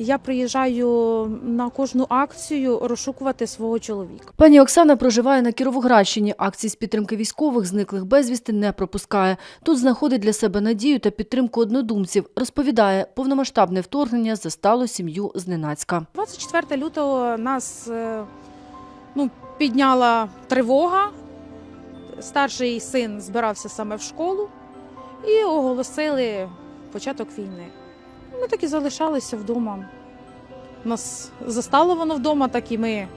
Я приїжджаю на кожну акцію розшукувати свого чоловіка. Пані Оксана проживає на Кіровоградщині. Акцій з підтримки військових, зниклих безвісти не пропускає. Тут знаходить для себе надію та підтримку однодумців. Розповідає, повномасштабне вторгнення застало сім'ю зненацька. 24 лютого нас е, ну, підняла тривога. Старший син збирався саме в школу і оголосили початок війни. Ми так і залишалися вдома. Нас застало воно вдома, так і ми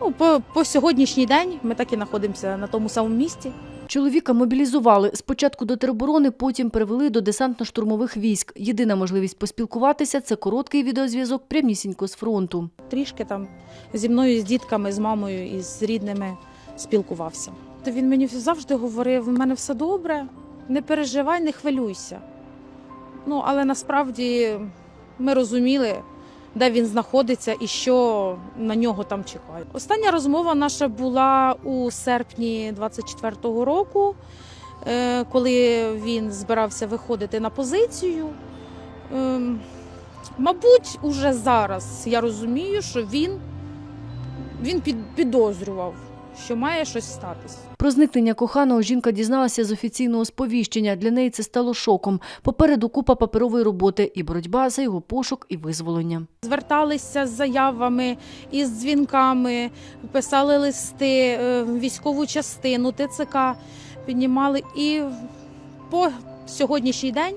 ну, по, по сьогоднішній день ми так і знаходимося на тому самому місці. Чоловіка мобілізували. Спочатку до тероборони, потім перевели до десантно-штурмових військ. Єдина можливість поспілкуватися – це короткий відеозв'язок прямісінько з фронту. трішки там зі мною, з дітками, з мамою і з рідними спілкувався. То він мені завжди говорив: в мене все добре, не переживай, не хвилюйся. Ну, але насправді ми розуміли, де він знаходиться і що на нього там чекає. Остання розмова наша була у серпні 24-го року, е, коли він збирався виходити на позицію. Ем, Мабуть, уже зараз я розумію, що він, він під, підозрював, що має щось статись. Про зникнення коханого жінка дізналася з офіційного сповіщення. Для неї це стало шоком. Попереду купа паперової роботи і боротьба за його пошук і визволення. Зверталися з заявами і з дзвінками, писали листи, е, військову частину, ТЦК піднімали. І по сьогоднішній день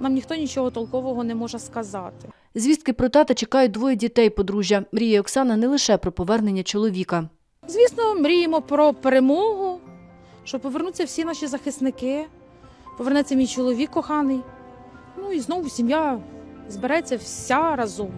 нам ніхто нічого толкового не може сказати. Звістки про тата чекають двоє дітей подружжя. Мріє Оксана не лише про повернення чоловіка. Звісно, мріємо про перемогу, що повернуться всі наші захисники, повернеться мій чоловік коханий. Ну і знову сім'я збереться вся разом.